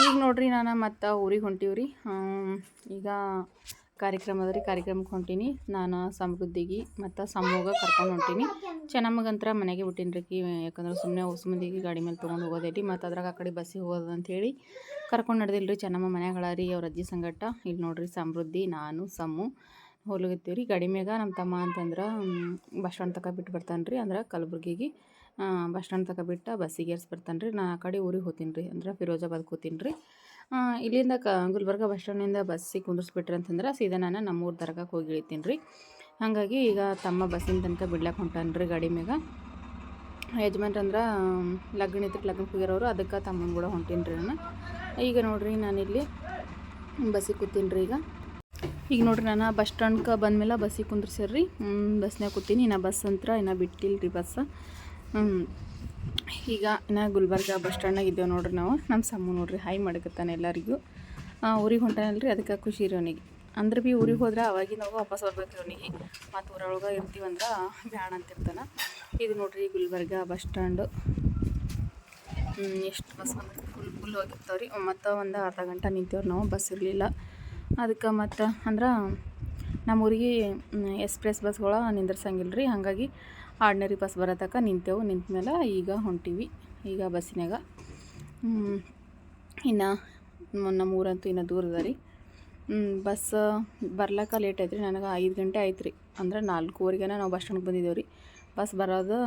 ಈಗ ನೋಡ್ರಿ ನಾನು ಮತ್ತೆ ಊರಿಗೆ ಹೊಂಟೀವ್ರಿ. ಈಗ ಕಾರ್ಯಕ್ರಮ ಅದ ರೀ ಕಾರ್ಯಕ್ರಮಕ್ಕೆ ಹೊಂಟೀನಿ. ನಾನು ಸಮೃದ್ಧಿಗೆ ಮತ್ತು ಸಮೂಗ ಕರ್ಕೊಂಡು ಹೊಂಟೀನಿ. ಚೆನ್ನಮ್ಮಗಂತ್ರ ಮನೆಗೆ ಬಿಟ್ಟೀನಿ ರೀ ಯಾಕಂದ್ರೆ ಸುಮ್ಮನೆ ಹೊಸ ಮಂದಿಗೆ ಗಾಡಿ ಮೇಲೆ ತೊಗೊಂಡು ಹೋಗೋದೇಟಿ ಮತ್ತು ಅದ್ರಾಗ ಆ ಕಡೆ ಬಸ್ಸಿಗೆ ಹೋಗೋದು ಅಂಥೇಳಿ ಕರ್ಕೊಂಡು ನಡೆದಿಲ್ಲ ರೀ ಚೆನ್ನಮ್ಮ ಮನ್ಯಾಗಳ ರೀ ಅವ್ರ ಅಜ್ಜಿ ಸಂಗಟ ಇಲ್ಲಿ ನೋಡ್ರಿ ಸಮೃದ್ಧಿ, ನಾನು, ಸಮು ಹೋಗ್ಲಿಕತ್ತೀವಿ ರೀ ಗಾಡಿ ನಮ್ಮ ತಮ್ಮ ಅಂತಂದ್ರೆ ಬಸ್ ಸ್ಟ್ಯಾಂಡ್ ತನಕ ಬಿಟ್ಟು ಬರ್ತಾನೆ ರೀ ಅಂದ್ರೆ ಕಲಬುರ್ಗಿಗೆ ಬಸ್ ಸ್ಟ್ಯಾಂಡ್ ತನಕ ಬಿಟ್ಟು ಬಸ್ಸಿಗೆ ಬರ್ತಾನೆ ರೀ. ನಾ ಆ ಕಡೆ ಊರಿಗೆ ಹೋಗ್ತೀನಿ ರೀ ಅಂದ್ರೆ ಫಿರೋಜಾಬಾದ್ ಕೂತೀನಿ ರೀ. ಇಲ್ಲಿಂದ ಕ ಗುಲ್ಬರ್ಗ ಬಸ್ ಸ್ಟ್ಯಾಂಡಿಂದ ಬಸ್ಸಿಗೆ ಕುಂದಿರ್ಸ್ಬಿಟ್ರಿ ಅಂತಂದ್ರೆ ಸೀದಾ ನಾನು ನಮ್ಮೂರು ದರ್ಗಾಕ್ಕೆ ಹೋಗಿ ಇಳಿತೀನಿ ರೀ. ಹಾಗಾಗಿ ಈಗ ತಮ್ಮ ಬಸ್ಸಿನ ತನಕ ಬಿಡ್ಲಾಕೆ ಹೊಂಟಾನ ರೀ ಗಾಡಿ ಮ್ಯಾಗ. ಯಜಮಾನ್ರಂದ್ರೆ ಲಗ್ನ ಇದ್ರೆ ಲಗ್ನಕ್ಕೆ ಹೋಗಿರೋರು, ಅದಕ್ಕೆ ತಮ್ಮನ ಕೂಡ ಹೊಂಟೀನಿ ರೀ ನಾನು. ಈಗ ನೋಡಿರಿ ನಾನಿಲ್ಲಿ ಬಸ್ಸಿಗೆ ಕೂತೀನಿ ರೀ ಈಗ. ಈಗ ನೋಡಿರಿ ನಾನು ಬಸ್ ಸ್ಟ್ಯಾಂಡ್ಗೆ ಬಂದಮೇಲೆ ಬಸ್ಸಿಗೆ ಕುಂದ್ರಸ್ಯಾರ್ರಿ ಬಸ್ನಾಗ ಕೂತೀನಿ. ಇನ್ನು ಬಸ್ ಅಂತ ಇನ್ನೂ ಬಿಟ್ಟಿಲ್ಲ ರೀ ಬಸ್. ಈಗ ನಾ ಗುಲ್ಬರ್ಗ ಬಸ್ ಸ್ಟ್ಯಾಂಡ್ನಾಗ ಇದ್ದೇವೆ ನೋಡ್ರಿ ನಾವು. ನಮ್ಮ ಸಮ್ಮು ನೋಡ್ರಿ ಹಾಯ್ ಮಾಡಕತ್ತಾನೆ ಎಲ್ಲರಿಗೂ. ಊರಿಗೆ ಹೊಂಟಾನಲ್ರಿ, ಅದಕ್ಕೆ ಖುಷಿ ರೀ ಅವನಿಗೆ. ಅಂದ್ರೆ ಭೀ ಊರಿಗೆ ಹೋದ್ರೆ ಅವಾಗಿ ನಾವು ವಾಪಸ್ ಬರ್ಬೇಕು ಅವನಿಗೆ. ಮತ್ತು ಊರೊಳಗೆ ಇರ್ತೀವಂದ್ರೆ ಬ್ಯಾಡ ಅಂತಿರ್ತಾನೆ ಇದು ನೋಡ್ರಿ ಗುಲ್ಬರ್ಗ ಬಸ್ ಸ್ಟ್ಯಾಂಡು. ಎಷ್ಟು ಬಸ್ ಫುಲ್ ಫುಲ್ ಹೋಗಿರ್ತಾವೆ ರೀ ಮತ್ತು ಒಂದು ಅರ್ಧ ಗಂಟೆ ನಿಂತೇವ್ರಿ ನಾವು, ಬಸ್ ಇರಲಿಲ್ಲ. ಅದಕ್ಕೆ ಮತ್ತು ಅಂದ್ರೆ ನಮ್ಮ ಊರಿಗೆ ಎಕ್ಸ್ಪ್ರೆಸ್ ಬಸ್ಗಳ ನಿಂದ್ರಸಂಗಿಲ್ಲ ರೀ ಹಾಗಾಗಿ ಆರ್ಡಿನರಿ ಬಸ್ ಬರೋತಕ್ಕ ನಿಂತೆವು. ನಿಂತ ಮೇಲೆ ಈಗ ಹೊಂಟೀವಿ. ಈಗ ಬಸ್ಸಿನಾಗ ಇನ್ನು ನಮ್ಮ ಊರಂತೂ ಇನ್ನು ದೂರದ ರೀ. ಬಸ್ ಬರ್ಲಕ್ಕ ಲೇಟ್ ಐತ್ರಿ ನನಗೆ ಐದು ಗಂಟೆ ಆಯ್ತು ರೀ ಅಂದ್ರೆ ನಾಲ್ಕೂವರೆಗೆ ನಾವು ಬಸ್ ಸ್ಟ್ಯಾಂಡ್ಗೆ ಬಂದಿದ್ದೇವೆ ರೀ. ಬಸ್ ಬರೋದು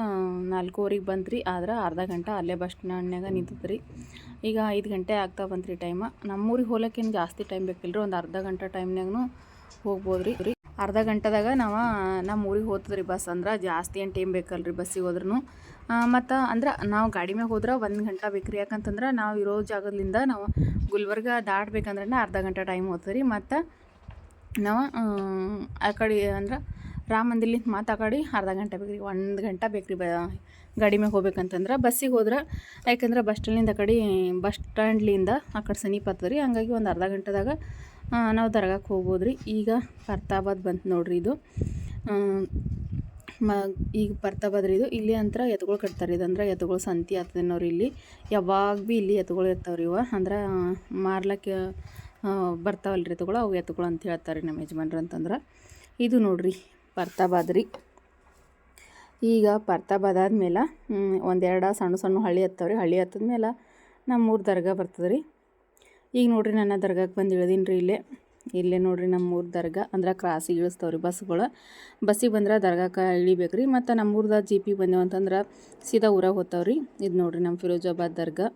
ನಾಲ್ಕೂವರೆಗೆ ಬಂತು ರೀ ಆದ್ರೆ ಅರ್ಧ ಗಂಟೆ ಅಲ್ಲೇ ಬಸ್ ಸ್ಟ್ಯಾಂಡ್ನಾಗ ನಿಂತಿತ್ತು ರೀ. ಈಗ ಐದು ಗಂಟೆ ಆಗ್ತಾ ಬಂತು ರೀ ಟೈಮ ನಮ್ಮೂರಿಗೆ ಹೋಗ್ಲಿಕ್ಕೇನು ಜಾಸ್ತಿ ಟೈಮ್ ಬೇಕಿಲ್ಲ ರೀ ಒಂದು ಅರ್ಧ ಗಂಟೆ ಟೈಮ್ನಾಗೂ ಹೋಗ್ಬೋದು ರೀ ರೀ ಅರ್ಧ ಗಂಟೆದಾಗ ನಾವು ನಮ್ಮ ಊರಿಗೆ ಹೋಗ್ತದ್ರಿ ಬಸ್. ಅಂದ್ರೆ ಜಾಸ್ತಿ ಏನು ಟೈಮ್ ಬೇಕಲ್ರಿ ಬಸ್ಸಿಗೆ ಹೋದ್ರೂ ಮತ್ತು ಅಂದ್ರೆ ನಾವು ಗಾಡಿ ಮ್ಯಾಗ ಹೋದ್ರೆ ಒಂದು ಗಂಟೆ ಬೇಕು ರೀ ಯಾಕಂತಂದ್ರೆ ನಾವು ಇರೋ ಜಾಗದಿಂದ ನಾವು ಗುಲ್ಬರ್ಗ ದಾಟ್ಬೇಕಂದ್ರೆ ಅರ್ಧ ಗಂಟೆ ಟೈಮ್ ಹೋಗ್ತದೆ ರೀ ಮತ್ತು ನಾವು, ಆ ಕಡೆ ಅಂದ್ರೆ ರಾಮ ಮಂದಿರ್ಲಿಂದ ಮತ್ತು ಆ ಅರ್ಧ ಗಂಟೆ ಬೇಕು ರೀ ಒಂದು ಗಂಟೆ ಬೇಕು ರೀ ಬ, ಗಾಡಿ ಮ್ಯಾಗ ಹೋಗ್ಬೇಕಂತಂದ್ರೆ ಬಸ್ಸಿಗೆ ಹೋದ್ರೆ. ಯಾಕಂದ್ರೆ ಬಸ್ ಸ್ಟ್ಯಾಂಡ್ಲಿಂದ ಆ ಕಡೆ, ಬಸ್ ಸ್ಟ್ಯಾಂಡ್ಲಿಂದ ಆ ಕಡೆ ಸಮೀಪ ಆಗ್ತದೆ ರೀ ಹಂಗಾಗಿ ಒಂದು ಅರ್ಧ ಗಂಟೆದಾಗ ನಾವು ದರ್ಗಾಕ್ಕೆ ಹೋಗ್ಬೋದು ರೀ ಈಗ ಪರ್ತಾಬಾದ್ ಬಂತು ನೋಡ್ರಿ ಇದು. ಮ, ಈಗ ಬರ್ತಾ ರೀ ಇದು. ಇಲ್ಲಿ ಅಂತರ ಎತ್ತುಗಳು ಕಟ್ತಾರೆ ಇದಂದ್ರೆ ಎತ್ತುಗಳು ಸಂತಿ ಆಗ್ತದೆ ನೋಡ್ರಿ ಇಲ್ಲಿ. ಯಾವಾಗ ಭೀ ಇಲ್ಲಿ ಎತ್ತುಗಳು ಇರ್ತಾವೆ ರೀ ಇವ. ಅಂದ್ರೆ ಮಾರ್ಲಕ್ಕೆ ಬರ್ತಾವಲ್ರಿ ಎತ್ತುಗಳು. ಅವು ಎತ್ತುಗಳು ಅಂತ ಹೇಳ್ತಾರೆ ನಮ್ಮ ಯಜಮಾನ್ರು ಅಂತಂದ್ರೆ. ಇದು ನೋಡ್ರಿ ಫರ್ತಾಬಾದ್ ರೀ. ಈಗ ಫರ್ತಾಬಾದ್ ಆದ್ಮೇಲೆ ಒಂದೆರಡು ಸಣ್ಣ ಸಣ್ಣ ಹಳ್ಳಿ ಹತ್ತವ್ರಿ ಹಳ್ಳಿ ಹತ್ತದ್ಮೇಲೆ ನಮ್ಮೂರು ದರ್ಗಾ ಬರ್ತದೆ ರೀ ಈಗ ನೋಡ್ರಿ ನನ್ನ ದರ್ಗಾಕ್ಕೆ ಬಂದು ಇಳ್ದೀನಿ ರೀ ಇಲ್ಲೇ. ಇಲ್ಲೇ ನೋಡ್ರಿ ನಮ್ಮೂರು ದರ್ಗಾ ಅಂದ್ರೆ ಕ್ರಾಸಿಗೆ ಇಳಿಸ್ತಾವ್ರಿ ಬಸ್ಗಳು. ಬಸ್ಸಿಗೆ ಬಂದ್ರೆ ದರ್ಗಾಕ್ಕೆ ಇಳಿಬೇಕು ರೀ ಮತ್ತು ನಮ್ಮೂರ್ದಾಗ ಜಿ ಪಿ ಬಂದೇವು ಅಂತಂದ್ರೆ ಸೀದಾ ಊರಾಗ ಹೋಗ್ತಾವೆ ರೀ ಇದು ನೋಡ್ರಿ ನಮ್ಮ ಫಿರೋಜಾಬಾದ್ ದರ್ಗಾ.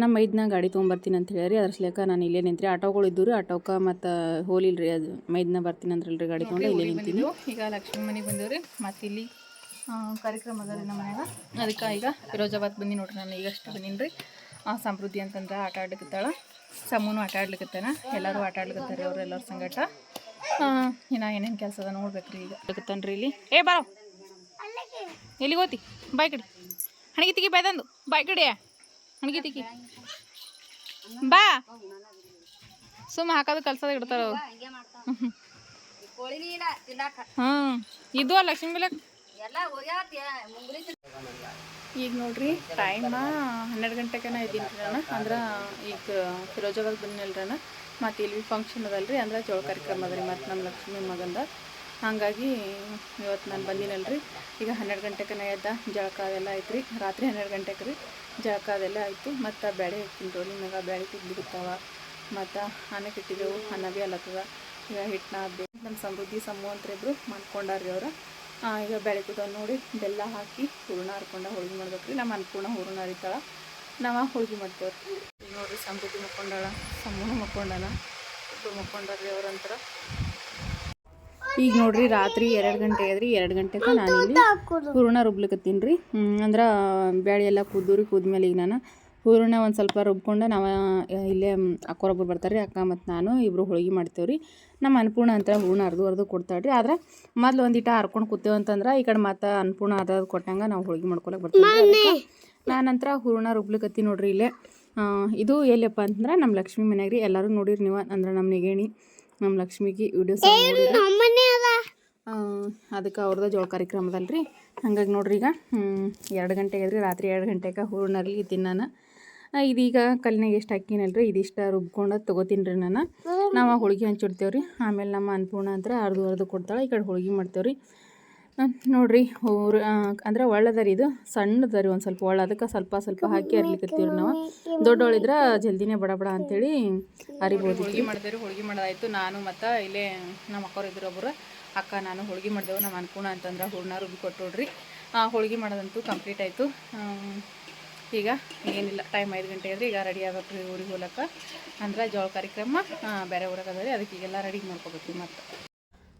ನಮ್ಮ ಮೈದ್ನ ಗಾಡಿ ತೊಗೊಂಬರ್ತೀನಿ ಅಂತ ಹೇಳಿ ಅದ್ರ ಸಲೇಕ ನಾನು ಇಲ್ಲೇ ನಿಂತ್ರಿ. ಆಟೋಗಳು ಇದ್ದು ರೀ ಆಟೋಕ್ಕೆ ಮತ್ತು ಹೋಲಿಲ್ಲ ರೀ ಅದು ಮೈದ್ನ ಬರ್ತೀನಿ ಅಂದ್ರಲ್ರಿ ಗಾಡಿ ತೊಗೊಂಡು ಇಲ್ಲೇ ನಿಂತೀನಿ. ಈಗ ಲಕ್ಷ್ಮೀ ಮನೆಗೆ ಬಂದೇವು ರೀ ಮತ್ತು ಇಲ್ಲಿ ಕಾರ್ಯಕ್ರಮ ಅದ ರೀ ನಮ್ಮ ಮನ್ಯಾಗ. ಅದಕ್ಕೆ ಈಗ ಫಿರೋಜಾಬಾದ್ ಬಂದು ನೋಡ್ರಿ ನಾನು ಈಗಷ್ಟು ಬಂದೀನಿ ರೀ ಸಮೃದ್ಧಿ ಅಂತಂದ್ರೆ ಆಟ ಆಡ್ಲಿಕತ್ತಾಳ ಸಮೂನು ಆಟ ಆಡ್ಲಿಕ್ಕೆ ಎಲ್ಲರೂ ಆಟ ಆಡ್ಲಿಕ್ಕೆ ಅವ್ರು ಎಲ್ಲರ ಸಂಗಟ. ಇನ್ನು ಏನೇನು ಕೆಲಸ ಅದ ನೋಡ್ಬೇಕ್ರಿ ಈಗ. ಆಡ್ಲಿಕತ್ತಾನ ರೀ ಇಲ್ಲಿ? ಏ ಬಾರೋ. ಎಲ್ಲಿಗೆ ಹೋತಿ? ಬಾಯ್ ಕಡೆ. ಹಣಗಿ ತಿಗಿ ಬಾಯ್ದಂದು ಬಾಯ್ ಕಡಿಯ ಹಣಗಿ ತಿಗಿ ಬಾ. ಸುಮ್ಮ ಹಾಕೋದು ಕಲ್ಸೋದ ಇಡ್ತಾರ ಅವ್ರು. ಹ್ಞೂ ಇದು ಲಕ್ಷ್ಮೀ ಬಿಲಕ್ ಈಗ ನೋಡ್ರಿ ಟೈಮ ಹನ್ನೆರಡು ಗಂಟೆಗೆನ ಇದ್ದೀನಿ ರೀ ಅಂದ್ರೆ ಈಗ ಫಿರೋಜಾಬಾದ್ ಬಂದಿನಲ್ರಿ ನಾನು ಮತ್ತು ಇಲ್ಲಿ ಫಂಕ್ಷನ್ ಅದಲ್ರಿ, ಅಂದ್ರೆ ಜೋಳ ಕಾರ್ಯಕ್ರಮ ಅದ ರೀ ಮತ್ತು ನಮ್ಮ ಲಕ್ಷ್ಮಿ ಮಗಂದ. ಹಾಗಾಗಿ ಇವತ್ತು ನಾನು ಬಂದಿನಲ್ರಿ. ಈಗ ಹನ್ನೆರಡು ಗಂಟೆಕನ ಎದ್ದ, ಜಳಕ ಅದೆಲ್ಲ ಆಯ್ತು ರೀ ರಾತ್ರಿ ಹನ್ನೆರಡು ಗಂಟೆಗೆ ರೀ ಜಳಕ ಅದೆಲ್ಲ ಆಯಿತು. ಮತ್ತು ಬೇಳೆ ಹಾಕ್ತೀನಿ ರೋಲಿ ಮ್ಯಾಗ ಬೇಳೆ ಬಿಡ್ತಾವ ಮತ್ತು ಅನ್ನಕ್ಕೆ ಇಟ್ಟಿದ್ದೆವು ಅನ್ನ ಭೀ ಅಲ್ಲತ್ತದ ಈಗ ಹಿಟ್ಟನ್ನ ನಮ್ಮ ಸಮೃದ್ಧಿ ಸಮೂಹ ಅಂತ ಇಬ್ಬರು ಮಾಡ್ಕೊಂಡಾರ್ರಿ ಅವರು. ಈಗ ಬೆಳೆ ಕುದ ನೋಡಿ, ಬೆಲ್ಲ ಹಾಕಿ ಹೂರ್ಣ ಹರ್ಕೊಂಡ ಹೋಳಿಗೆ ಮಾಡ್ಬೇಕು ರೀ. ನಮ್ಮ ಅನ್ಪೂರ್ಣ ಹೂರ್ಣ ಹರಿತಾಳ. ನಾವು ಹೋಳಿಗೆ ಮಾಡ್ತೇವೆ ಈಗ ನೋಡಿರಿ ಸಮೃದ್ಧಿ ಮಕ್ಕೊಂಡಾಳ ಸಮೂಹ ಮಕ್ಕೊಂಡಾನ. ಇಬ್ಬರು ಮಕ್ಕೊಂಡ್ರಿ ಅವ್ರಂತರ ಈಗ ನೋಡ್ರಿ ರಾತ್ರಿ ಎರಡು ಗಂಟೆ ಆದ್ರಿ. ಎರಡು ಗಂಟೆಗೆ ನಾನು ಇಲ್ಲಿ ಹೂರಣ ರುಬ್ಲಿಕತ್ತೀನಿ ರೀ. ಅಂದ್ರೆ ಬ್ಯಾಳಿ ಎಲ್ಲ ಕುದ್ದು ಕುದ್ಮೇಲೆ ಈಗ ನಾನು ಹೂರಣ ಒಂದು ಸ್ವಲ್ಪ ರುಬ್ಕೊಂಡು ನಾವು ಇಲ್ಲೇ ಅಕ್ಕೋರೊಬ್ಬರು ಬರ್ತಾರೆ ರೀ ಅಕ್ಕ ಮತ್ತು ನಾನು ಇಬ್ಬರು ಹೋಳಿಗೆ ಮಾಡ್ತೇವೆ ರೀ ನಮ್ಮ ಅನ್ನಪೂರ್ಣ ಅಂತ ಹೂರ್ಣ ಅರ್ದು ಅರ್ದು ಕೊಡ್ತಾಳೆ ರೀ ಆದ್ರೆ ಮೊದಲು ಒಂದಿಟ ಹರ್ಕೊಂಡು ಕೂತೇವೆ ಅಂತಂದ್ರೆ ಈ ಕಡೆ ಮತ್ತೆ ಅನ್ನಪೂರ್ಣ ಅರ್ದು ಕೊಟ್ಟಂಗೆ ನಾವು ಹೋಳಿಗೆ ಮಾಡ್ಕೊಳಕ್ಕೆ ಬರ್ತೀವಿ. ನಾನಂತರ ಹೂರಣ ರುಬ್ಲಿಕತ್ತಿ ನೋಡ್ರಿ ಇಲ್ಲೇ. ಇದು ಎಲ್ಲಪ್ಪ ಅಂತಂದ್ರೆ ನಮ್ಮ ಲಕ್ಷ್ಮಿ ಮನೆಯಾಗ ರೀ ಎಲ್ಲರೂ ನೋಡಿರಿ ನೀವು ಅಂದ್ರೆ ನಮ್ಮ ನೆಗೇಣಿ ನಮ್ಮ ಲಕ್ಷ್ಮಿಗೆ ವಿಡಿಯೋಸ್ ಅದಕ್ಕೆ ಅವ್ರದ್ದು ಜೋಳ ಕಾರ್ಯಕ್ರಮದಲ್ಲ ರೀ ಹಂಗಾಗಿ ನೋಡ್ರಿ ಈಗ ಎರಡು ಗಂಟೆಗೆ ರೀ ರಾತ್ರಿ ಎರಡು ಗಂಟೆಗೆ ಹೂರ್ಣಲ್ಲಿ ಇದ್ದೀನಿ ನಾನು ಆ, ಇದೀಗ ಕಲ್ಲಿನಾಗ ಎಷ್ಟು ಹಾಕಿನಲ್ರಿ ಇದಿಷ್ಟ ರುಬ್ಕೊಂಡು ತೊಗೋತೀನಿ ರೀ ನಾನು. ನಾವು ಹೋಳಿಗೆ ಹಂಚಿಡ್ತೇವೆ ರೀ ಆಮೇಲೆ ನಮ್ಮ ಅನ್ನಪೂರ್ಣ ಅಂತ ಅರ್ದು ಅರ್ದು ಕೊಡ್ತಾಳೆ, ಈ ಕಡೆ ಹೋಳಿಗೆ ಮಾಡ್ತೇವೆ ರೀ ನೋಡ್ರಿ ಅವ್ರು ಅಂದ್ರೆ ಒಳ್ಳದ ರೀ ಇದು. ಸಣ್ಣದ ರೀ ಒಂದು ಸ್ವಲ್ಪ ಒಳ್ಳೆ, ಅದಕ್ಕೆ ಸ್ವಲ್ಪ ಸ್ವಲ್ಪ ಹಾಕಿ ಅರ್ಲಿಕತ್ತೀವಿ ನಾವು. ದೊಡ್ಡವಳಿದ್ರೆ ಜಲ್ದಿನೇ ಬಡ ಬಡ ಅಂತೇಳಿ ಅರಿಬೋದು. ಹೋಳಿಗೆ ಮಾಡಿದ್ರಿ ಹೋಳಿಗೆ ಮಾಡೋದಾಯ್ತು. ನಾನು ಮತ್ತು ಇಲ್ಲೇ ನಮ್ಮ ಅಕ್ಕವ್ರು ಇದ್ರು ಒಬ್ಬರು ಅಕ್ಕ, ನಾನು ಹೋಳಿಗೆ ಮಾಡಿದೆವು. ನಮ್ಮ ಅನ್ಪೂರ್ಣ ಅಂತಂದ್ರೆ ಹೂರ್ಣ ರುಬ್ಬಿ ಕೊಟ್ಟೋಡ್ರಿ ಹೋಳಿಗೆ ಮಾಡೋದಂತೂ ಕಂಪ್ಲೀಟ್ ಆಯಿತು. ಈಗ ಏನಿಲ್ಲ ಟೈಮ್ ಐದು ಗಂಟೆ ಆದ್ರೆ ಈಗ ರೆಡಿ ಆಗಬೇಕು ಊರಿಗೆ ಹೋಗಕ್ಕೆ ಅಂದ್ರೆ ಜೋಳ ಕಾರ್ಯಕ್ರಮ ಬೇರೆ ಊರಾಗ ಅದ ರೀ, ಅದಕ್ಕೆ ಈಗೆಲ್ಲ ರೆಡಿ ಮಾಡ್ಕೋಬೇಕು ಮತ್ತು.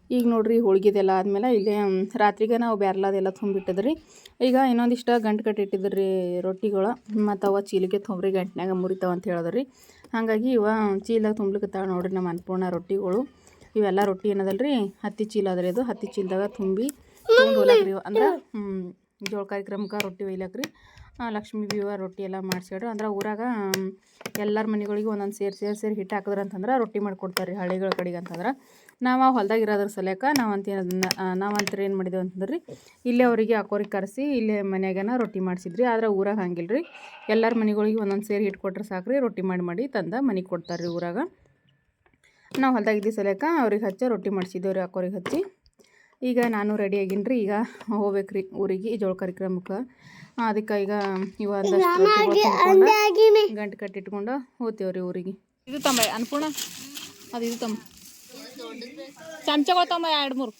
ಈಗ ನೋಡ್ರಿ ಹೋಳಿಗೆದೆಲ್ಲ ಆದಮೇಲೆ ಇಲ್ಲೇ ರಾತ್ರಿಗೆ ನಾವು ಬ್ಯಾರ್ಲಾದೆಲ್ಲ ತುಂಬಿಟ್ಟಿದ್ರಿ. ಈಗ ಇನ್ನೊಂದಿಷ್ಟು ಗಂಟು ಕಟ್ಟಿಟ್ಟಿದ್ರಿ ರೊಟ್ಟಿಗಳು, ಮತ್ತು ಅವ ಚೀಲಿಗೆ ತುಂಬ್ರಿ ಗಂಟ್ನ್ಯಾಗ ಮುರಿತಾವ ಅಂತ ಹೇಳಿದ್ರಿ. ಹಾಗಾಗಿ ಇವ ಚೀಲ ತುಂಬ್ಲಿಕ್ಕತ್ತಾವ ನೋಡ್ರಿ ನಮ್ಮ ಅನ್ನಪೂರ್ಣ ರೊಟ್ಟಿಗಳು. ಇವೆಲ್ಲ ರೊಟ್ಟಿ ಏನದಲ್ಲ ರೀ ಹತ್ತಿ ಚೀಲ ಅದ್ರಿ ಅದು, ಹತ್ತಿ ಚೀಲದಾಗ ತುಂಬಿ ತೊಗೊಂಡು. ಅಂದ್ರೆ ಜೋಳ ಕಾರ್ಯಕ್ರಮಕ್ಕೆ ರೊಟ್ಟಿ ಒಯ್ಲಾಕ್ರಿ ಲಕ್ಷ್ಮೀ ಬೀವ ರೊಟ್ಟಿ ಎಲ್ಲ ಮಾಡಿಸ್ಯಾಡ್ರಿ ಅಂದ್ರೆ ಊರಾಗ ಎಲ್ಲರ ಮನೆಗಳಿಗೆ ಒಂದೊಂದು ಸೇರಿ ಸೇರಿ ಸೇರಿ ಹಿಟ್ಟು ಹಾಕಿದ್ರೆ ಅಂತಂದ್ರೆ ರೊಟ್ಟಿ ಮಾಡ್ಕೊಡ್ತಾರೆ ರೀ ಹಳ್ಳಿಗಳ ಕಡೆಗೆ ಅಂತಂದ್ರೆ. ನಾವು ಆ ಹೊಲ್ದಾಗ ಇರೋದ್ರ ಸಲಕ ನಾವಂತ ನಾವಂತರ ಏನು ಮಾಡಿದೆವು ಅಂತಂದ್ರೆ ರೀ ಇಲ್ಲೇ ಅವರಿಗೆ ಅಕ್ಕೋರಿಗೆ ಕರೆಸಿ ಇಲ್ಲೇ ಮನ್ಯಾಗನ ರೊಟ್ಟಿ ಮಾಡಿಸಿದ್ರಿ. ಆದ್ರೆ ಊರಾಗ ಹಂಗಿಲ್ಲ ರೀ ಎಲ್ಲರ ಮನೆಗಳಿಗೆ ಒಂದೊಂದು ಸೇರಿ ಹಿಟ್ಟು ಕೊಟ್ರೆ ಸಾಕ್ರಿ, ರೊಟ್ಟಿ ಮಾಡಿ ಮಾಡಿ ತಂದ ಮನೆಗೆ ಕೊಡ್ತಾರೆ ರೀ ಊರಾಗ. ನಾವು ಹೊಲ್ದಾಗ ಇದ್ದ ಸಲಕ ಅವ್ರಿಗೆ ಹಚ್ಚಿ ರೊಟ್ಟಿ ಮಾಡಿಸಿದ್ದೇವೆ ರೀ ಅಕ್ಕೋರಿಗೆ ಹಚ್ಚಿ. ಈಗ ನಾನು ರೆಡಿ ಆಗೀನಿ ರೀ ಈಗ ಹೋಗ್ಬೇಕು ರೀ ಊರಿಗೆ ಜೋಳ ಕಾರ್ಯಕ್ರಮಕ್ಕೆ ಅದಕ್ಕೆ ಈಗ ಇವ ಒಂದಷ್ಟು ಗಂಟು ಕಟ್ಟಿಟ್ಕೊಂಡು ಹೋಗ್ತೇವೆ ರೀ ಊರಿಗೆ. ಇದು ತಮ್ಮ ಅನ್ಪೂರ್ಣ ಅದು ಇದು ತಮ್ಮ ಚಮಚಗಳು ತಮ್ಮ ಎರಡು ಮೂರು.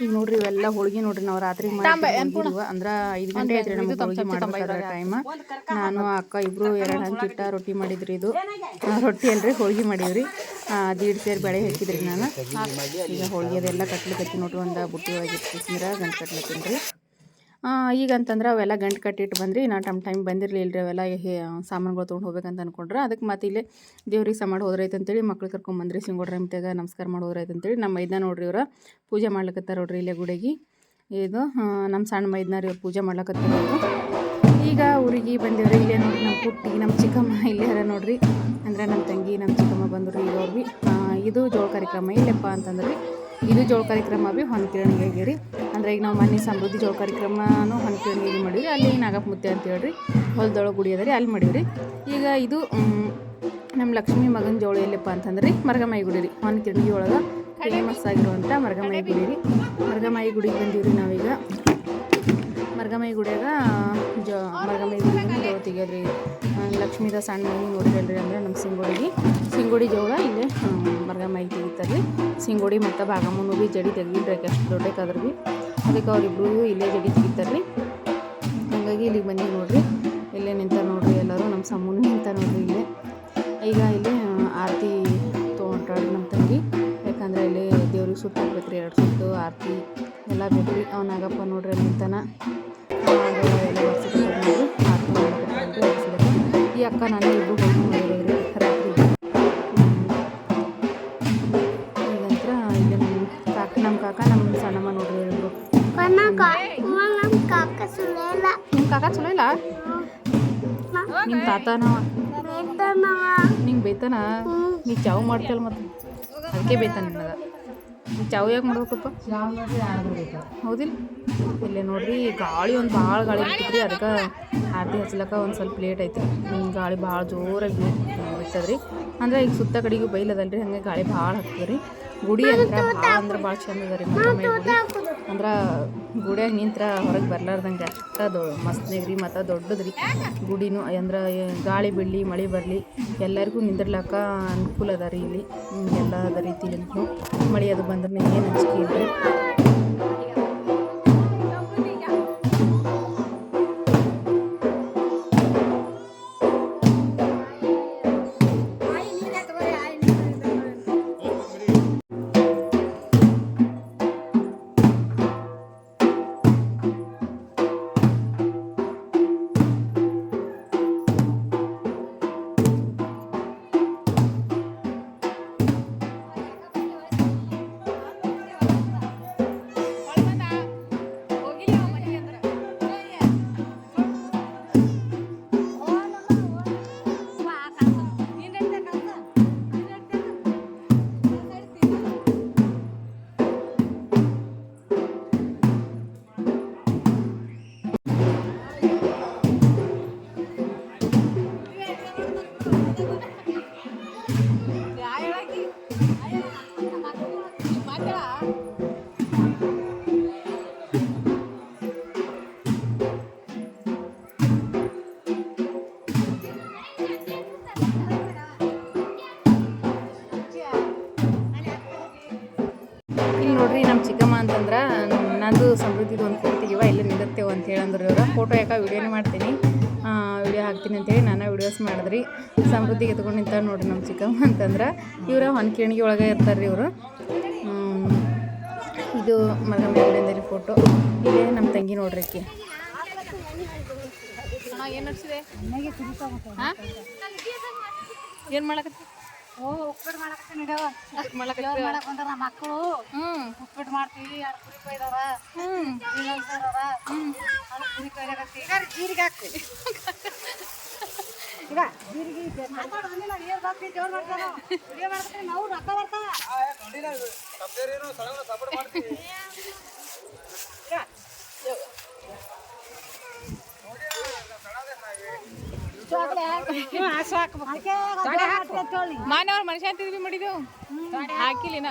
ಈಗ ನೋಡ್ರಿ ಇವೆಲ್ಲ ಹೋಳಿಗೆ ನೋಡ್ರಿ ನಾವು ರಾತ್ರಿ ಅಂದ್ರ ಅಂದ್ರೆ ಐದು ಗಂಟೆ ಐತ್ರಿ ನಮ್ಗೆ ಹೋಳಿಗೆ ಮಾಡ್ಬೇಕಾದ್ರೆ ಟೈಮ್ ನಾನು ಅಕ್ಕ ಇಬ್ರು ಎರಡು ಹಂಚಿಟ್ಟ ರೊಟ್ಟಿ ಮಾಡಿದ್ರಿ ಇದು. ರೊಟ್ಟಿ ಅಲ್ರಿ ಹೋಳಿಗೆ ಮಾಡಿದ್ರಿ ದೀಡ್ ಸೇರ್ ಬೆಳೆ ಹಾಕಿದ್ರಿ ನಾನು. ಈಗ ಹೋಳಿಗೆ ಅದೆಲ್ಲ ಕಟ್ಲಿಕತ್ತಿ ನೋಡ್ರಿ ಒಂದು ಬುಟ್ಟಿ ಒಳಗೆ ಗಂಟು ಕಟ್ಲತ್ತೀನಿ ರೀ. ಈಗ ಅಂತಂದ್ರೆ ಅವೆಲ್ಲ ಗಂಟು ಕಟ್ಟಿಟ್ಟು ಬಂದ್ರಿ, ನಾ ಟಮ್ ಟೈಮ್ ಬಂದಿರಲಿಲ್ಲ ರೀ ಅವೆಲ್ಲ ಸಾಮಾನುಗಳು ತೊಗೊಂಡು ಹೋಗ್ಬೇಕಂತ ಅನ್ಕೊಂಡ್ರೆ. ಅದಕ್ಕೆ ಮತ್ತೆ ಇಲ್ಲೇ ದೇವ್ರಿಗೆ ಸಮಾಡಿ ಹೋದ್ರೈತೆ ಅಂತೇಳಿ ಮಕ್ಳು ಕರ್ಕೊಂಬಂದ್ರಿ ಸಿಂಗೋಡ್ರ ಮಿತ್ಯಾಗ ನಮಸ್ಕಾರ ಮಾಡಿ ಹೋದ್ರೈತೆ ಅಂತೇಳಿ ನಮ್ಮ ಮೈದ್ನ ನೋಡ್ರಿ ಇವ್ರ, ಪೂಜೆ ಮಾಡ್ಲಿಕತ್ತಾರ ನೋಡ್ರಿ ಇಲ್ಲೇ ಗುಡಿಗೆ. ಇದು ನಮ್ಮ ಸಣ್ಣ ಮೈದ್ನಾರ ಇವ್ರು ಪೂಜೆ ಮಾಡ್ಲಕತ್ತಾರ. ಈಗ ಊರಿಗೆ ಬಂದಿವ್ರಿ, ಇಲ್ಲೇ ನೋಡ್ರಿ ನಮ್ಮ ಪುಟ್ಟಿ ನಮ್ಮ ಚಿಕ್ಕಮ್ಮ ಇಲ್ಲೇ ಹರ ನೋಡ್ರಿ. ಅಂದ್ರೆ ನಮ್ಮ ತಂಗಿ ನಮ್ಮ ಚಿಕ್ಕಮ್ಮ ಬಂದ್ರು ಈಗ ಅವ್ರಿ ಇದು ಜೋಳ ಕಾರ್ಯಕ್ರಮ ಇಲ್ಲಪ್ಪ ಅಂತಂದ್ರೆ. ಇದು ಜೋಳ ಕಾರ್ಯಕ್ರಮ ಭೀ ಹೊಂದ್ಕಿರಣಿಗೆ ಆಗ್ಯಾರಿ ಅಂದ್ರೆ ಈಗ ನಾವು ಮನೆ ಸಮೃದ್ಧಿ ಜೋಳ ಕಾರ್ಯಕ್ರಮನೂ ಇಲ್ಲಿ ಮಾಡಿವ್ರಿ ಅಲ್ಲಿ ನಾಗಪ್ಪ ಮುತ್ತೆ ಅಂತ ಹೇಳ್ರಿ. ಹೊಲದೊಳಗೆ ಗುಡಿ ಅದ ರೀ, ಅಲ್ಲಿ ಮಾಡಿವ್ರಿ. ಈಗ ಇದು ನಮ್ಮ ಲಕ್ಷ್ಮೀ ಮಗನ ಜೋಳ ಎಲ್ಲಪ್ಪ ಅಂತಂದ್ರೆ ಮರಗಮಾಯಿ ಗುಡಿ ರೀ. ಹೊನ್ಕಿರಣಿಗೆ ಒಳಗೆ ಫೇಮಸ್ ಆಗಿರುವಂಥ ಮರಗಮಾಯಿ ಗುಡಿ ರೀ. ಮರಗಮಾಯಿ ಗುಡಿಗೆ ಬಂದೀವಿ ನಾವೀಗ. ಮರಗಮಾಯಿ ಗುಡಿಯಾಗ, ಜೋ, ಮರಗಮಾಯಿ ಗುಡಿಗೆ ಜೋಳ ತೆಗಿಯೋದ್ರಿ. ಲಕ್ಷ್ಮೀದ ಸಣ್ಣ ಮನೆ ನೋಡಿರಲ್ರಿ ಅಂದ್ರೆ ನಮ್ಮ ಸಿಂಗೋಡಿಗೆ. ಸಿಂಗೋಡಿ ಜೋಳ ಇಲ್ಲೇ ಮರಗಮಾಯಿ ತೆಗಿತಾರೆ ರೀ ಸಿಂಗೋಡಿ ಮತ್ತು ಬಾಗಮ್ಮನು ಬಿ ಜಡಿ ತೆಗಿಬಿಟ್ರೆ ಅಷ್ಟು ದೊಡ್ಡಕ್ಕಾದ್ರೆ ಅದಕ್ಕೆ ಅವರಿಬ್ಬರು ಇಲ್ಲೇ ಜಡಿ ತೆಗಿತಾರೆ ರೀ. ಹಾಗಾಗಿ ಇಲ್ಲಿಗೆ ಬನ್ನಿ ನೋಡ್ರಿ. ಇಲ್ಲೇ ನಿಂತಾರೆ ನೋಡ್ರಿ ಎಲ್ಲರೂ ನಮ್ಮ ಸಮೂಹ ನಿಂತ ನೋಡ್ರಿ ಇಲ್ಲೇ. ಈಗ ಇಲ್ಲಿ ಆರತಿ ತೊಗೊಂಡ್ರಿ ನಮ್ಮ ತಂಗಿ. ಯಾಕಂದ್ರೆ ಇಲ್ಲಿ ದೇವ್ರಿಗೆ ಸುತ್ತ ಹಾಕ್ಬೇಕು ರೀ ಎರಡು ಸುತ್ತು ಆರತಿ ಎಲ್ಲ ಬೇಕು ಅವ್ನ ನಾಗಪ್ಪ ನೋಡ್ರಿ ಅಲ್ಲಿ ನಿಂತಾನ. ಆರತಿ. ಈ ಅಕ್ಕ, ನಾನು ಇಬ್ಬರು ಹೋಗಿ ಮಾಡಿರೋದ್ರಿ ಬೈತಾನ ನೀ ಚಾವು ಮಾಡ್ತಲ್ಲ ಮತ್ತೆ ಅದಕ್ಕೆ ಬೈತಾನ ನಿನಗೆ ನೀ ಚಾವು ಯಾಕೆ ಮಾಡ್ಬೇಕಪ್ಪ? ಹೌದಿಲ್ಲ? ಇಲ್ಲೇ ನೋಡ್ರಿ, ಗಾಳಿ ಒಂದು ಭಾಳ ಗಾಳಿ ಬಿಟ್ಟಿದ್ರಿ ಅದಕ್ಕೆ ಆರತಿ ಹಚ್ಲಕ್ಕ ಒಂದು ಸ್ವಲ್ಪ ಲೇಟ್ ಐತೆ ಗಾಳಿ ಭಾಳ ಜೋರಾಗಿ ಬಿಟ್ಟದ್ರಿ ಅಂದ್ರೆ ಈಗ ಸುತ್ತ ಕಡೆಗೂ ಬೈಲದಲ್ರಿ, ಹಂಗೆ ಗಾಳಿ ಭಾಳ ಹಾಕ್ತದ್ರಿ ಗುಡಿ ಅಂದ್ರೆ ಭಾಳ ಅಂದ್ರೆ ಭಾಳ ಚಂದ ಅದ ರೀ ಅಂದ್ರೆ ಗುಡಿಯಾಗ ನಿಂತ್ರ ಹೊರಗೆ ಬರ್ಲಾರ್ದಂಗೆ ಅಷ್ಟ ದೊ ಮಸ್ತ್ನಾಗ್ರಿ ಮತ್ತು ದೊಡ್ಡದ್ರಿ. ಗುಡಿನೂ ಅಂದ್ರೆ ಗಾಳಿ ಬೀಳಲಿ, ಮಳೆ ಬರಲಿ, ಎಲ್ಲರಿಗೂ ನಿಂದಿರ್ಲಾಕ ಅನುಕೂಲ ಅದ ರೀ ಇಲ್ಲಿ ಎಲ್ಲ ರೀತಿಲಿಂತೂ ಮಳೆ ಅದು ಬಂದ್ರೆ ಏನು ಹಂಚಿಕೆ ಇಲ್ರಿ. ಸಮೃದ್ಧಿಗೆ ಎತ್ಕೊಂಡು ನಿಂತ ನೋಡ್ರಿ ನಮ್ಮ ಚಿಕ್ಕಮ್ಮ ಅಂತಂದ್ರೆ ಇವರ ಹೊನ್ಕೇಣಿಗೆ ಒಳಗೆ ಇರ್ತಾರೆ ಇವರು. ಇದು ಮಗ ಮೇಲಿಂದ ಫೋಟೋ ಇಲ್ಲೇ ನಮ್ಮ ತಂಗಿ ನೋಡ್ರಿ ಅಕ್ಕಿ. ಏನು ಹ್ಮ್ ಏನು ಮಾಡಕತ್ತಿ? ಓ ಉಪ್ಪಿಟ್ಟು ಮಾಡಕ್ಕೆ ನಡ್ಯಾವ. ಮಾಡಕ್ಕೆ ಮಾಡಕ್ ಬಂದಾರ ನಮ್ಮ ಮಕ್ಕಳು. ಹ್ಮ್. ಉಪ್ಪಿಟ್ಟು ಮಾಡ್ತೀವಿ ಎರಡು ಕುರಿ ಕೊಯ್ದವ ಹ್ಮ್. ಹ್ಮ್. ಅದು ಕುರಿ ಕೊಯ್ದಾಕತ್ತಿ ಜೀರಿಗೆ ಹಾಕ್ತಿ ಈಗ ಜೀರಿಗೆ ನಾವು ರೊಕ್ಕ ಬರ್ತಾವ ಮಾನೆ ಅವ್ರ ಮನುಷ್ಯ ಅಂತಿದ್ವಿ ಮಾಡಿದೆವು ಹಾಕಿಲಿನ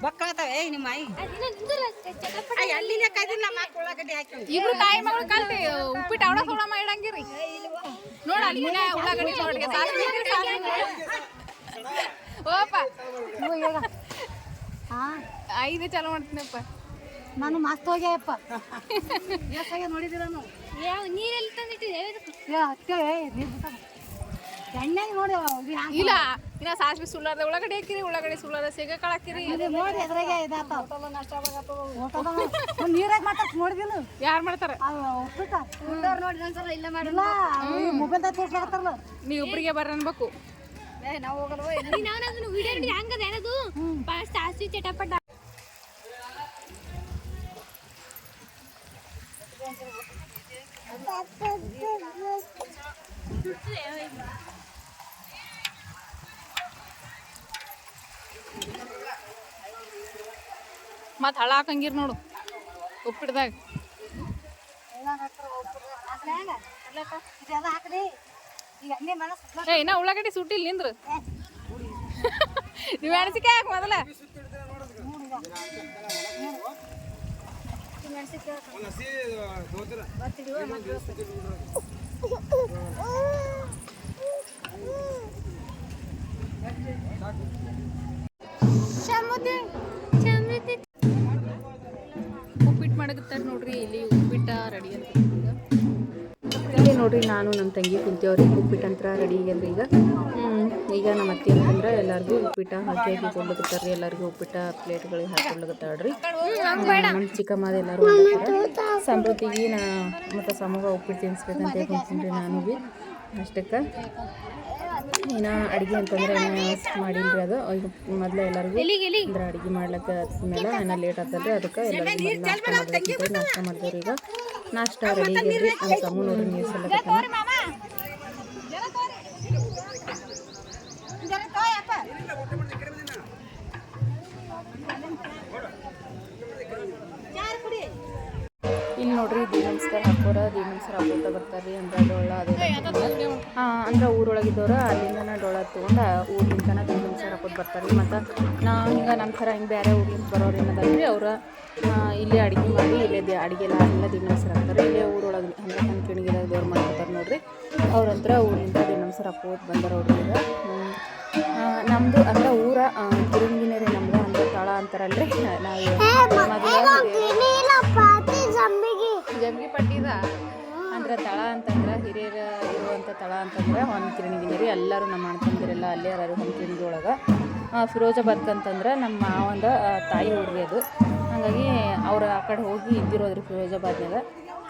ಹ್ಞೂಪ್ಪ ಏ ನಿಮ್ಮ ಮಾಯಿ ಅಲ್ಲಿನ ಕದಿಲ್ಲ ಮಾಕ್ ಉಳ್ಳಾಗಡ್ಡಿ ಹಾಕಿ. ಇಬ್ರು ತಾಯಿ ಮಗಳು ಕಲ್ತಿ ಉಪ್ಪಿಟ್ಟು ಅವಡ ಸೋಳ ಮಾಡಂಗಿರಿ. ನೋಡ ಅಲ್ಲಿನ ಉಳ್ಳಾಗಡ್ಡಿ ಸಾಸಿವೆ ಓಪ. ಹಾ. ಐದು ಚಲೋ ಮಾಡ್ತೀನಪ್ಪ. ನಾನು ಮಸ್ತ್ ಹೋಗ್ಯಪ್ಪ ಎಷ್ಟಾಗ ನೋಡಿದಿರ ಯಾವ ನೀರೆಲ್ಲಿ ತಂದಿಟ್ಟಿದೆ ಎಣ್ಣೆಗೆ ನೋಡಿ ಇದು ಹ್ಯಾಂಗ್ ಇಲ್ಲ ಇನ್ನ ಸಾಸ್ವಿ ಸುಳ್ಳಾರ್ದ ಉಳ್ಳಾಗಡ್ಡಿ ಹಾಕಿರಿ ಉಳ್ಳಾಗಡ್ಡಿ ಸುಳ್ಳಾರ್ದ ಶೇಂಗಾ ಕಳಕಿರಿ ಹಾಕಿರಿ ನೋಡಿ ಎದ್ರಾಗೆ ಇದಾತಾವ ನೀರಾಗ ಮಾತಾಡ್ಸ್ ನೋಡಿದಿಲ್ಲ ಯಾರು ಮಾಡ್ತಾರ? ಅದು ಉಪ್ಪಿಟ್ಟ. ನೋಡಿ ಒಂದ್ಸಲ ಇಲ್ಲ ತೋರ್ಸಾಕತ್ತಾರಲ್ಲ ನೀವು ಇಬ್ಬರಿಗೆ ಬರ್ರಿ ಅನ್ಬೇಕು. ನಾವು ಹೋಗಲ್ವ ನಾನು ಅದನ್ನ ವಿಡಿಯೋ ನೋಡಿ ಹಂಗದ ಏನದು ಸಾಸ್ವಿ ಚಟಪಟ. ಮತ್ತೆ ಹಳ ಹಾಕಂಗಿರ್ ನೋಡು ಏ ಇನ್ನ ಉಳ್ಳಾಗಡ್ಡಿ ಸುಟ್ಟಿಲ್ಲ ನಿಂದ್ರು. ನೀವು ಮೆಣಸಿಕಾಯಿ ಹಾಕಿ ಮೊದಲ. ಉಪ್ಪಿಟ್ಟು ಮಾಡಕತ್ತಾರ ನೋಡ್ರಿ ಇಲ್ಲಿ ಉಪ್ಪಿಟ್ಟ ರೆಡಿ ಅಂತ ಇಲ್ಲಿ ನೋಡ್ರಿ ನಾನು ನಮ್ಮ ತಂಗಿ ಕುಂತೇವ್ರಿ ಉಪ್ಪಿಟ್ಟು ಅಂತ ರೆಡಿ ಆಗ್ಯದ್ರಿ ಈಗ. ಈಗ ನಮ್ಮ ಅತ್ತೆ ಅಂತಂದ್ರೆ ಎಲ್ಲರಿಗೂ ಉಪ್ಪಿಟ್ಟ ಹಾಕಿ ಹಾಕಿ ರೀ ಎಲ್ಲರಿಗೂ ಉಪ್ಪಿಟ್ಟ ಪ್ಲೇಟ್ಗಳಿಗೆ ಹಾಕೊಡ್ಲಿಕತ್ತಾಳ್ರಿ ನಮ್ಮ ಚಿಕ್ಕಮ್ಮ ಎಲ್ಲರೂ ಸಮೃದ್ಧಿಗೆ ನಾ ಮತ್ತು ಸಮೂಹ ಉಪ್ಪಿಟ್ಟು ತಿನ್ನಿಸ್ಬೇಕಂತ ಹೇಳ್ಕೊಂತೀನಿ ನಾನು ಭೀ ಅಷ್ಟಕ್ಕೆ. ಇನ್ನು ಅಡುಗೆ ಅಂತಂದ್ರೆ ಮಾಡೀನಿ ಮಾಡಿಲ್ರಿ ಅದು. ಈಗ ಮೊದಲು ಎಲ್ಲರಿಗೂ ಅಂದ್ರೆ ಅಡುಗೆ ಮಾಡ್ಲಿಕ್ಕೆ ಮೇಲೆ ಏನೋ ಲೇಟ್ ಆಗ್ತದೆ ಅದಕ್ಕೆ ಎಲ್ಲರಿಗೂ ನಾಷ್ಟ ಮಾಡ್ತೇವೆ ನಾಷ್ಟ ಮಾಡಿದವ್ರು ಈಗ. ನಾಷ್ಟ ರೆಡಿ ಆಗೈತ್ರಿ ನಮ್ಮ ಸಮೂಹ ನೋಡ್ರಿ ನೀರು ಸಲ್ಲಕತ್ತಾನ ಇಲ್ಲಿ ನೋಡ್ರಿ ದೀ ನಮಸ್ಕಾರ ಹಾಕೋರ ದೀ ನಮಸ್ಕಾರ ಹಾಕೋತ ಬರ್ತಾರ್ರಿ ಅಂದ್ರೆ ಡೊಳ್ಳ ಅದೇ ಹಾಂ ಅಂದ್ರೆ ಊರೊಳಗಿದ್ದವ್ರು ಅಲ್ಲಿಂದನ ಡೊಳ್ಳ ತೊಗೊಂಡು ಊರ್ಲಿಂದನ ದೀ ನಮಸ್ಕಾರ ಹಾಕೋತ ಬರ್ತಾರೆ ಮತ್ತು ನಾ ಹಿಂಗೆ ನಮ್ಮ ಥರ ಹಿಂಗೆ ಬೇರೆ ಊರಿಂದ ಬರೋರು ಏನದಲ್ರಿ ಅವ್ರು ಇಲ್ಲೇ ಅಡುಗೆ ಮಾಡಿ ಇಲ್ಲೇ ದೇ ಅಡುಗೆ ಎಲ್ಲ ಎಲ್ಲ ದೀ ನಮಸ್ಕಾರ ಹಾಕ್ತಾರೆ ಇಲ್ಲೇ ಊರೊಳಗೆ ಅಂದ್ರೆ ನಮ್ಮ ಕಿಣಗಿದಾಗ ದೇವ್ರು ಮಾಡ್ಕೊತಾರೆ ನೋಡ್ರಿ ಅವ್ರಂತ್ರ ಊರಿಂದ ದೀ ನಮಸ್ಕಾರ ಹಾಕೋತ ಬಂದಾರ ಅವ್ರ ನಮ್ಮದು ನಮ್ದು ಅಂದ್ರೆ ಊರ ತಿರುಗಿನೇ ರೀ ನಮ್ದು ಅಂದ್ರೆ ತಳ ಅಂತಾರಲ್ರಿ ನಾವು ಮೊದಲು ಜಂಬಿ ಪಟ್ಟಿದ? ಅಂದ್ರೆ ತಳ ಅಂತಂದ್ರೆ ಹಿರಿಯರ ಇರುವಂಥ ತಳ ಅಂತಂದ್ರೆ ಒಂದು ಕಿರಣಿಗಿನ ರೀ ಎಲ್ಲರೂ ನಮ್ಮ ಅಣ್ತಂದಿರೆಲ್ಲ ಅಲ್ಲೇ ಯಾರು ಒಂದು ಕಿರಣಿಗೆ ಒಳಗೆ. ಫಿರೋಜಾಬಾದ್ ಅಂತಂದ್ರೆ ನಮ್ಮ ಮಾವಂದ ತಾಯಿ ಹುಡುಗಿ ಅದು. ಹಾಗಾಗಿ ಅವ್ರು ಆ ಕಡೆ ಹೋಗಿ ಇದ್ದಿರೋದ್ರಿ ಫಿರೋಜಾಬಾದ್ನಾಗ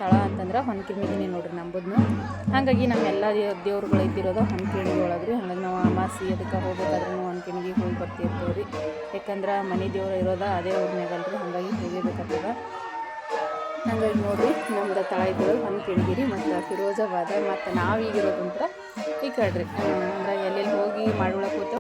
ತಳ ಅಂತಂದ್ರೆ ಹೊನ್ಕಿರ್ಣಿಗಿನೇ ನೋಡ್ರಿ ನಂಬುದ್ನು. ಹಾಗಾಗಿ ನಮ್ಮೆಲ್ಲ ದೇವ್ರುಗಳು ಇದ್ದಿರೋದು ಹೊನ್ಕಿರ್ಣಿಗೆ ಒಳಗ್ರಿ. ಹಾಗಾಗಿ ನಾವು ಅಮಾಸಿ ಅದಕ್ಕೆ ಹೋಗ್ಬೇಕಾದ್ರೂ ಹೊನ್ಕಿರ್ಣಿಗೆ ಹೋಗಿ ಬರ್ತಿರ್ತೀವಿ ರೀ ಯಾಕಂದ್ರೆ ಮನೆ ದೇವ್ರು ಇರೋದ ಅದೇ ಊರಿನಾಗಲ್ರಿ ಹಾಗಾಗಿ ಹೋಗಬೇಕಾಗ್ತದ ಹಂಗಾಗಿ ನೋಡ್ರಿ, ನಮ್ದು ತಳ ಒಂದು ಹೊನ್ಕಿರ್ಣಿಗಿರಿ ಮತ್ತು ಫಿರೋಜಾಬಾದ ಮತ್ತು ನಾವೀಗಿರೋದಂತ್ರ ಈ ಕಡ್ರಿ. ಅಂದ್ರೆ ಎಲ್ಲೆಲ್ಲಿ ಹೋಗಿ ಮಾಡೋಳಕ್ಕೆ